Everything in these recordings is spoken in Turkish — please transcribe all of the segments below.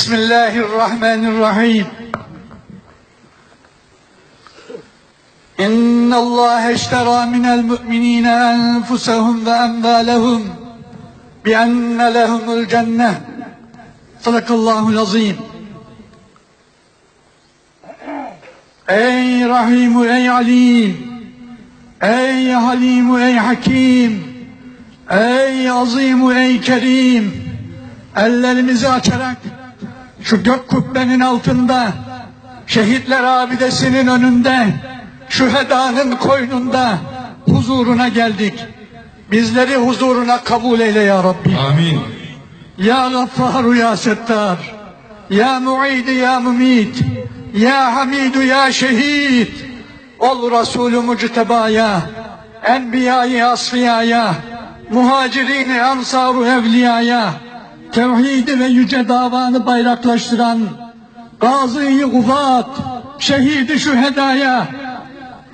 بسم الله الرحمن الرحيم إن الله اشترى من المؤمنين أنفسهم وأموالهم بأن لهم الجنة صدق الله العظيم Ey Rahim, ey Alim, ey Halim, ey Hakim, ey Azim, ey Kerim, ellerimizi açarak şu gök kubbenin altında, şehitler abidesinin önünde, şühedanın koynunda huzuruna geldik. Bizleri huzuruna kabul eyle ya Rabbi. Amin. Ya Gaffaru ya Settar, Ya Mu'idi ya Mumit, Ya Hamidu ya Şehit, ol Resulü Mucteba'ya, Enbiya-i Asfiya'ya, Muhacirin-i Ansar-ı Evliya'ya, tevhidi ve yüce davanı bayraklaştıran Gazi-i Kuvat, şehidi şu hedaya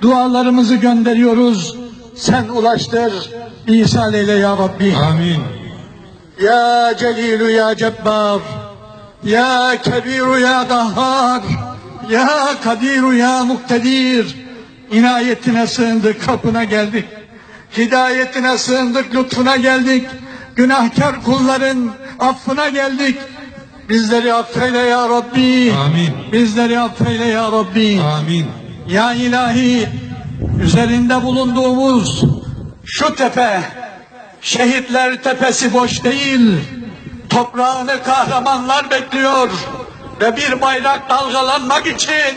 dualarımızı gönderiyoruz. Sen ulaştır, İsa eyle ya Rabbi. Amin. Ya Celilu ya Cebbar, ya Kebiru ya Dahhar, ya Kadiru ya Muktedir. İnayetine sığındık, kapına geldik. Hidayetine sığındık, lütfuna geldik günahkar kulların affına geldik bizleri affeyle ya Rabbi Amin. bizleri affeyle ya Rabbi Amin. ya ilahi üzerinde bulunduğumuz şu tepe şehitler tepesi boş değil. Toprağını kahramanlar bekliyor ve bir bayrak dalgalanmak için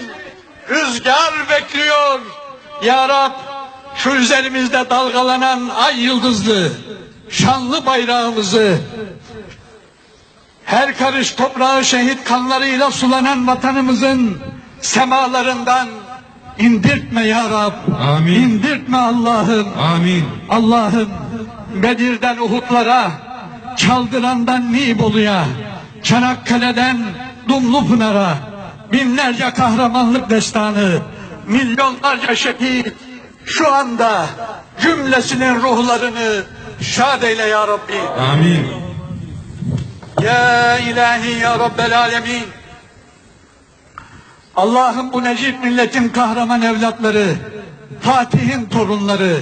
rüzgar bekliyor. Ya Rab şu üzerimizde dalgalanan ay yıldızlı şanlı bayrağımızı her karış toprağı şehit kanlarıyla sulanan vatanımızın semalarından indirtme ya Rab. Amin. İndirtme Allah'ım. Amin. Allah'ım Bedir'den Uhud'lara, Çaldıran'dan Nibolu'ya, Çanakkale'den Dumlupınar'a binlerce kahramanlık destanı, milyonlarca şehit şu anda cümlesinin ruhlarını şad eyle ya Rabbi. Amin. Ya ilahi ya Rabbel alemin. Allah'ım bu Necip milletin kahraman evlatları, Fatih'in torunları,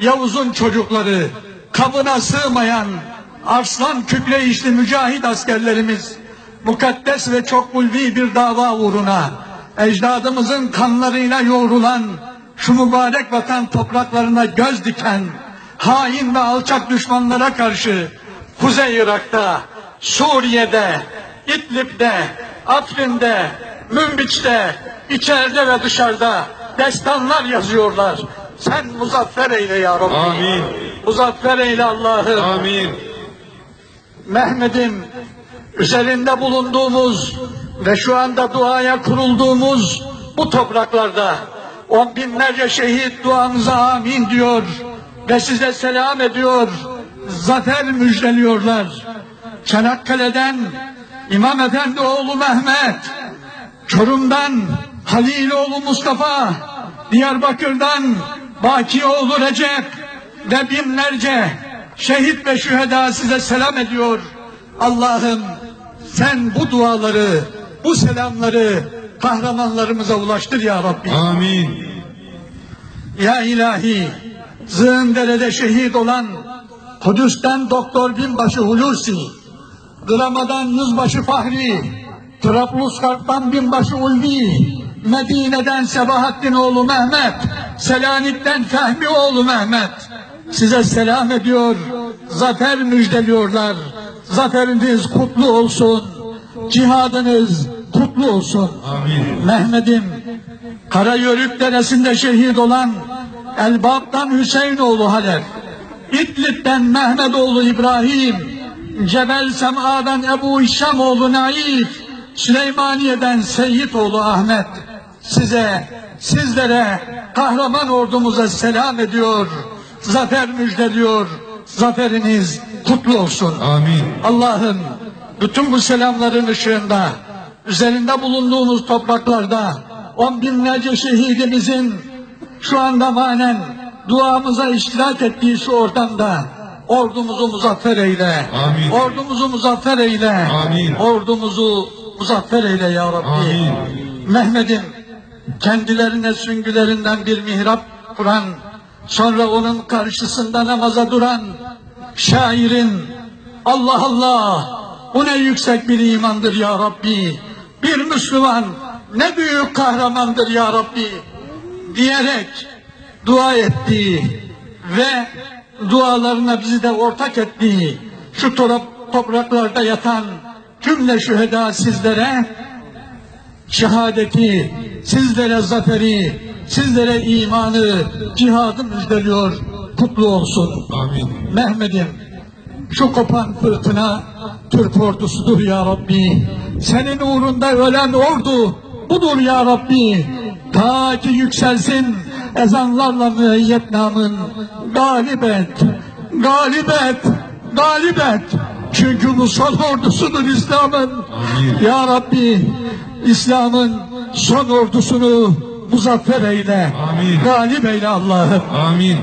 Yavuz'un çocukları, kabına sığmayan arslan kükreyişli mücahit askerlerimiz, mukaddes ve çok ulvi bir dava uğruna, ecdadımızın kanlarıyla yoğrulan şu mübarek vatan topraklarına göz diken, hain ve alçak düşmanlara karşı Kuzey Irak'ta, Suriye'de, İdlib'de, Afrin'de, Münbiç'te, içeride ve dışarıda destanlar yazıyorlar. Sen muzaffer eyle ya Rabbi. Amin. Muzaffer eyle Allah'ım. Amin. Mehmet'im üzerinde bulunduğumuz ve şu anda duaya kurulduğumuz bu topraklarda on binlerce şehit duanıza amin diyor ve size selam ediyor. Zafer müjdeliyorlar. Çanakkale'den İmam Efendi oğlu Mehmet, Çorum'dan Haliloğlu Mustafa, Diyarbakır'dan Bakioğlu Recep ve binlerce şehit ve şüheda size selam ediyor. Allah'ım sen bu duaları, bu selamları kahramanlarımıza ulaştır ya Rabbi. Amin. Ya ilahi, Zığındere'de şehit olan Kudüs'ten Doktor Binbaşı Hulusi, Grama'dan Yüzbaşı Fahri, Trablusgarp'tan Binbaşı Ulvi, Medine'den Sebahattin oğlu Mehmet, Selanik'ten Fehmi oğlu Mehmet, size selam ediyor, zafer müjdeliyorlar. Zaferiniz kutlu olsun, cihadınız kutlu olsun. Amin. Mehmet'im, Karayörük Deresi'nde şehit olan Elbap'tan Hüseyinoğlu Halef, İdlib'den Mehmetoğlu İbrahim, Cebel Sema'dan Ebu İşşamoğlu Naif, Süleymaniye'den Seyyitoğlu Ahmet, size, sizlere, kahraman ordumuza selam ediyor, zafer müjdeliyor, zaferiniz kutlu olsun. Amin. Allah'ım bütün bu selamların ışığında üzerinde bulunduğumuz topraklarda on binlerce şehidimizin şu anda manen duamıza iştirak ettiği şu ortamda ordumuzu muzaffer eyle. Amin. Ordumuzu muzaffer eyle. Amin. Ordumuzu muzaffer eyle ya Rabbi. Amin. Mehmet'in kendilerine süngülerinden bir mihrap kuran, sonra onun karşısında namaza duran şairin Allah Allah bu ne yüksek bir imandır ya Rabbi. Bir Müslüman ne büyük kahramandır ya Rabbi diyerek dua ettiği ve dualarına bizi de ortak ettiği şu topraklarda yatan cümle şüheda sizlere şehadeti, sizlere zaferi, sizlere imanı, cihadı müjdeliyor. Kutlu olsun. Amin. Mehmet'im şu kopan fırtına Türk ordusudur ya Rabbi. Senin uğrunda ölen ordu budur ya Rabbi. Ta ki yükselsin ezanlarla müeyyet namın. Galip et, galip et, galip et. Çünkü bu son ordusudur İslam'ın. Ya Rabbi İslam'ın son ordusunu muzaffer eyle. Amin. Galip eyle Allah'ım. Amin.